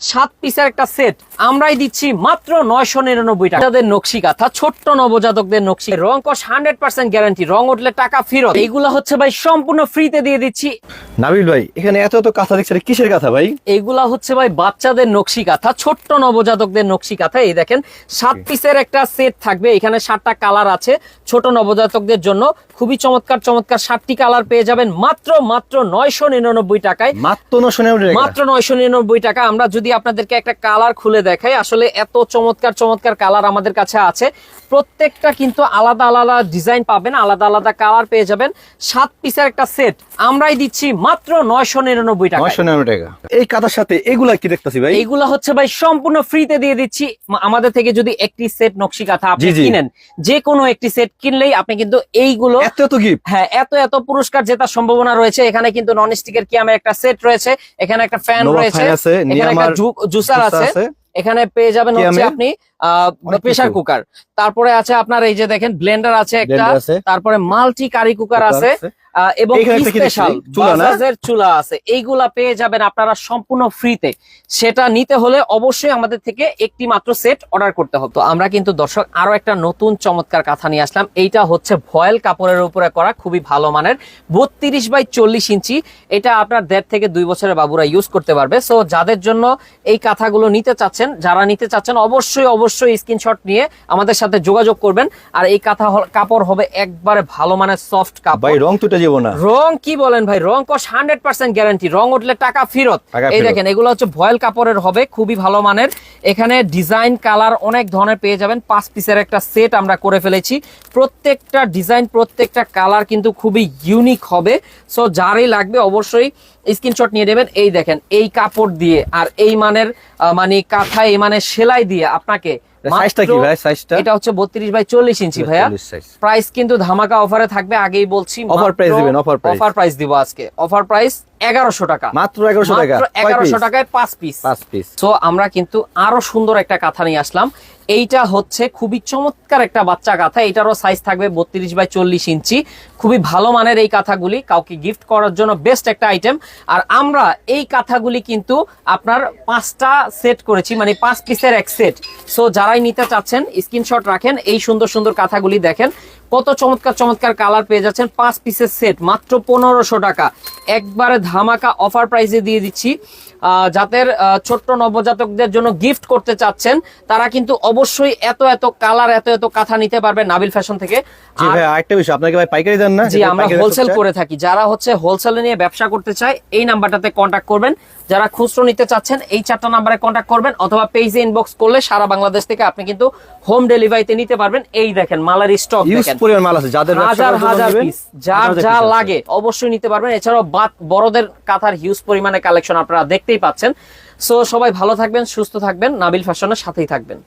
সাত পিসের একটা সেট আমরাই দিচ্ছি মাত্র নয়শো নিরানব্বই টাকা। তাদের নকশি কাঁথা ছোট্ট নবজাতকদের নকশি রং কস হান্ড্রেড পার্সেন্ট গ্যারান্টি রং উঠলে টাকা ফেরত। এইগুলো হচ্ছে ভাই সম্পূর্ণ ফ্রিতে দিয়ে দিচ্ছি। নাবিল ভাই এখানে এত এত কাঁথা দেখছে কিসের কাঁথা ভাই? এইগুলা হচ্ছে ভাই বাচ্চাদের নকশি কাঁথা ছোট্ট নবজাতকদের নকশি কাঁথা এই দেখেন সাত পিসের একটা সেট থাকবে। এখানে সাতটা কালার আছে। ছোট নবজাতকদের জন্য খুবই চমৎকার চমৎকার সাতটি কালার পেয়ে যাবেন মাত্র মাত্র নয়শো নিরানব্বই টাকায়। মাত্র নিরানব্বই মাত্র নয়শো নিরানব্বই টাকা। আমরা যদি আপনাদেরকে একটা কালার খুলে দেখাই আসলে এত চমৎকার চমৎকার কালার আমাদের কাছে আছে। প্রত্যেকটা কিন্তু আলাদা আলাদা ডিজাইন পাবেন আলাদা আলাদা কালার পেয়ে যাবেন। সাত পিসের একটা সেট আমরাই দিচ্ছি মাত্র নয়শো নিরানব্বই টাকা নিরানব্বই টাকা। এই কাঁথার সাথে এগুলা কি দেখতেছি ভাই? এইগুলো হচ্ছে ভাই সম্পূর্ণ ফ্রিতে দিয়ে দিচ্ছি। আমাদের থেকে যদি একটি সেট নকশি কাঁথা আপনি। কিনেন যে কোনো একটি সেট কিনলেই আপনি কিন্তু এইগুলো এত এত গিফট হ্যাঁ এত এত পুরস্কার জেতার সম্ভাবনা রয়েছে। এখানে কিন্তু নন স্টিকের কিয়ামের একটা সেট রয়েছে এখানে একটা ফ্যান রয়েছে এখানে একটা জুসার আছে। এখানে পেয়ে যাবেন হচ্ছে আপনি প্রেসার কুকার তারপরে আছে আপনার এই যে দেখেন ব্লেন্ডার আছে একটা তারপরে মাল্টি কারি কুকার আছে এবং? স্পেশাল চুলা বাজাজের চুলা আছে। এইগুলা পেয়ে যাবেন আপনারা সম্পূর্ণ ফ্রিতে সেটা নিতে হলে অবশ্যই আমাদের থেকে একটি মাত্র সেট অর্ডার করতে হবে। তো আমরা কিন্তু দর্শক আরও একটা নতুন চমৎকার কাঁথা নিয়ে আসলাম। এইটা হচ্ছে ভয়েল কাপড়ের উপরে করা খুবই ভালো মানের। বত্রিশ বাই চল্লিশ ইঞ্চি। এটা আপনার দেড় থেকে দুই বছরের বাবুরা ইউজ করতে পারবে। সো যাদের জন্য এই কাঁথাগুলো নিতে চাচ্ছেন যারা নিতে চাচ্ছেন অবশ্যই অবশ্যই স্ক্রিনশট নিয়ে আমাদের সাথে যোগাযোগ করবেন। আর এই কাঁথা কাপড় হবে একবারে ভালো মানের সফট কাপড়। ভাই রং তুটে যাব না। রং কি বলেন ভাই? রং কস হান্ড্রেড পার্সেন্ট গ্যারান্টি রং উঠলে টাকা ফেরত। এই দেখেন এগুলো হচ্ছে ভয়েল কাপড়ের হবে খুবই ভালো মানের। এখানে ডিজাইন কালার অনেক ধরনের পেয়ে যাবেন। পাঁচ পিসের একটা সেট আমরা করে ফেলেছি। প্রত্যেকটা ডিজাইন প্রত্যেকটা কালার কিন্তু খুবই ইউনিক হবে। সো যারই লাগবে অবশ্যই স্ক্রিনশট নিয়ে নেবেন। এই দেখেন এই কাপড় দিয়ে আর এই মানের মানে কাঁথা এই মানের সেলাই দিয়ে আপনাকে সাইজটা কি ভাই সাইজটা এটা হচ্ছে বত্রিশ বাই চল্লিশ ইঞ্চি ভাইয়া। প্রাইস কিন্তু ধামাকা অফারে থাকবে আগেই বলছি অফার প্রাইস দিবেন, অফার। অফার প্রাইস দিব আজকে। অফার প্রাইস এগারোশো টাকা। মাত্র এগারোশো টাকা। মাত্র কয় এগারোশো piece? টাকায় পাঁচ পিস পাঁচ পিস তো আমরা কিন্তু আরও সুন্দর একটা কাঁথা নিয়ে আসলাম। এইটা হচ্ছে খুবই চমৎকার একটা বাচ্চা কাঁথা। এটারও সাইজ থাকবে বত্রিশ বাই চল্লিশ ইঞ্চি। খুবই ভালো মানের এই কাঁথাগুলি। কাউকে গিফট করার জন্য বেস্ট একটা আইটেম আর আমরা এই কাঁথাগুলি কিন্তু আপনার পাঁচটা সেট করেছি মানে পাঁচ পিসের এক সেট সো যারাই নিতে চাচ্ছেন স্ক্রিনশট রাখেন। এই সুন্দর সুন্দর কাঁথাগুলি দেখেন। কত চমৎকার চমৎকার কালার পেয়ে যাচ্ছেন পাঁচ পিসের সেট মাত্র পনেরোশো টাকা। একবারে ধামাকা অফার প্রাইসে দিয়ে দিচ্ছি। যাদের ছোট্ট নবজাতকদের জন্য গিফট করতে চাচ্ছেন তারা কিন্তু অবশ্যই এত এত কালার এত এত কাঁথা নিতে পারবেন নাবিল ফ্যাশন থেকে। জি আর- ভাই আরেকটা বিষয় আপনাকে ভাই পাইকারি দেন না? জি আমরা হোলসেল করে থাকি। যারা হচ্ছে হোলসেলে নিয়ে ব্যবসা করতে চায় এই নাম্বারটাতে কন্ট্যাক্ট করবেন। যারা খুচরো নিতে চাচ্ছেন এই চারটা নাম্বারে কন্ট্যাক্ট করবেন অথবা পেজে ইনবক্স করলে সারা বাংলাদেশ থেকে আপনি কিন্তু হোম ডেলিভারিতে নিতে পারবেন। এই দেখেন মালের স্টক দেখেন। হাজার হাজার পিস যার যা লাগে অবশ্যই নিতে পারবেন। এছাড়াও বাত- বড়দের কাঁথার হিউজ পরিমাণে কালেকশন আপনারা দেখতেই পাচ্ছেন। সো সবাই ভালো থাকবেন, সুস্থ থাকবেন, নাবিল ফ্যাশনের সাথেই থাকবেন।